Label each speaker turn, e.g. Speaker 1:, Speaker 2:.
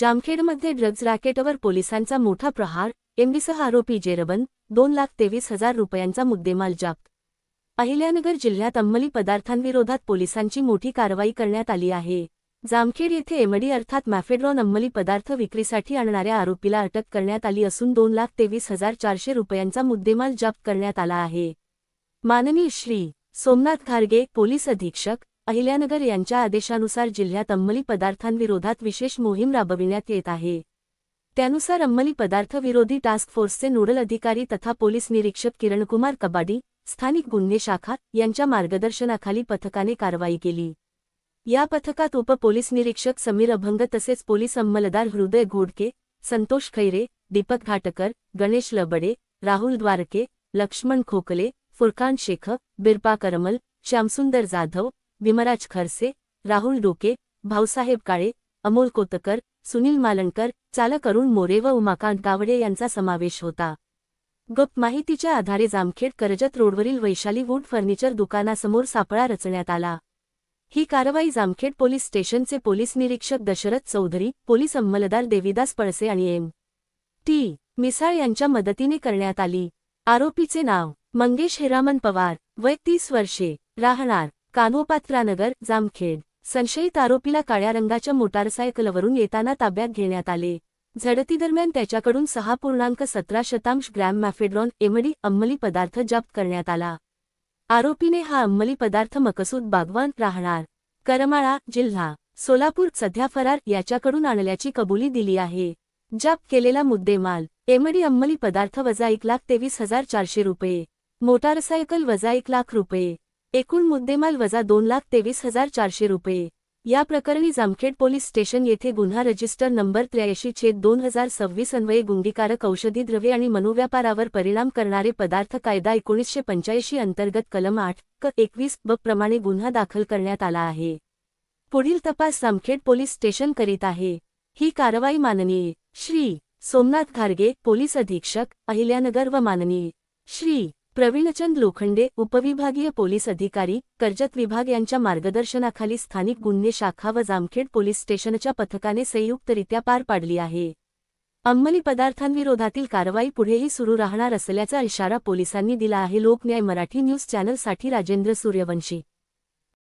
Speaker 1: जामखेडमध्ये drugs रॅकेटवर पोलिसांचा मोठा प्रहार एमडीसह आरोपी जेरबंद दोन लाख तेवीस हजार रुपयांचा मुद्देमाल जप्त. अहिल्यानगर जिल्ह्यात अंमली पदार्थांविरोधात पोलिसांची मोठी कारवाई करण्यात आली आहे. जामखेड येथे एमडी अर्थात मॅफेड्रॉन अंमली पदार्थ विक्रीसाठी आणणाऱ्या आरोपीला अटक करण्यात आली असून दोन लाख तेवीस हजार चारशे रुपयांचा मुद्देमाल जप्त करण्यात आला आहे. माननीय श्री. सोमनाथ खारगे पोलीस अधीक्षक अहिल्यानगर यांच्या आदेशानुसार जिल्ह्यात अंमली पदार्थांविरोधात विशेष मोहीम राबविण्यात येत आहे. त्यानुसार अंमली पदार्थ विरोधी टास्क फोर्सचे नोडल अधिकारी तथा पोलीस निरीक्षक किरणकुमार कबाडी स्थानिक गुन्हे शाखा यांच्या मार्गदर्शनाखाली पथकाने कारवाई केली. या पथकात उपपोलीस निरीक्षक समीर अभंग तसेच पोलीस अंमलदार हृदय घोडके संतोष खैरे दीपक घाटकर गणेश लबडे राहुल द्वारके लक्ष्मण खोकले फुरकान शेख बिरपा करमल श्यामसुंदर जाधव विमराज खरसे राहुल डोके भाऊसाहेब काळे अमोल कोतकर सुनील मालणकर चालक अरुण मोरे व उमाकांत गावडे यांचा समावेश होता. गप माहितीच्या आधारे जामखेड कर्जत रोडवरील वैशाली वूड फर्निचर दुकानासमोर सापळा रचण्यात आला. ही कारवाई जामखेड पोलीस स्टेशनचे पोलीस निरीक्षक दशरथ चौधरी पोलीस अंमलदार देविदास पळसे आणि एम. टी. मिसाळ यांच्या मदतीने करण्यात आली. आरोपीचे नाव मंगेश हिरामन पवार वय तीस वर्षे राहणार. कान्होपात्रानगर जामखेड. संशयित आरोपीला काळ्या रंगाच्या मोटारसायकलवरून येताना ताब्यात घेण्यात आले. झडतीदरम्यान त्याच्याकडून सहा पूर्णांक सतरा शतांश ग्रॅम मॅफेड्रॉन एमडी अंमली पदार्थ जप्त करण्यात आला. आरोपीने हा अंमली पदार्थ मकसूद बागवान राहणार. करमाळा जिल्हा सोलापूर सध्या फरार याच्याकडून आणल्याची कबुली दिली आहे. जप्त केलेला मुद्देमाल एमडी अंमली पदार्थ वजा एक लाख तेवीस हजार चारशे रुपये. मोटारसायकल वजा एक लाख रुपये. एकूण मुद्देमाल वजा दोन लाख तेवीस हजार चारशे रुपये. या प्रकरणी जामखेड पोलीस स्टेशन येथे गुन्हा रजिस्टर नंबर त्र्याऐंशी छेद दोन हजार सव्वीस अन्वये गुंडीकारक औषधी द्रव्ये आणि मनोव्यापारावर परिणाम करणारे पदार्थ कायदा एकोणीसशे पंच्याऐंशी अंतर्गत कलम आठ क एकवीस ब प्रमाणे गुन्हा दाखल करण्यात आला आहे. पुढील तपास जामखेड पोलीस स्टेशन करीत आहे. ही कारवाई माननीय श्री. सोमनाथ खारगे पोलीस अधीक्षक अहिल्यानगर व माननीय श्री. प्रवीणचंद लोखंडे उपविभागीय पोलीस अधिकारी कर्जत विभाग यांच्या मार्गदर्शनाखाली स्थानिक गुन्हे शाखा व जामखेड पोलीस स्टेशनच्या पथकाने संयुक्तरित्या पार पाडली आहे. अंमली पदार्थांविरोधातील कारवाई पुढेही सुरू राहणार असल्याचा इशारा पोलिसांनी दिला आहे. लोकन्याय मराठी न्यूज चॅनलसाठी राजेंद्र सूर्यवंशी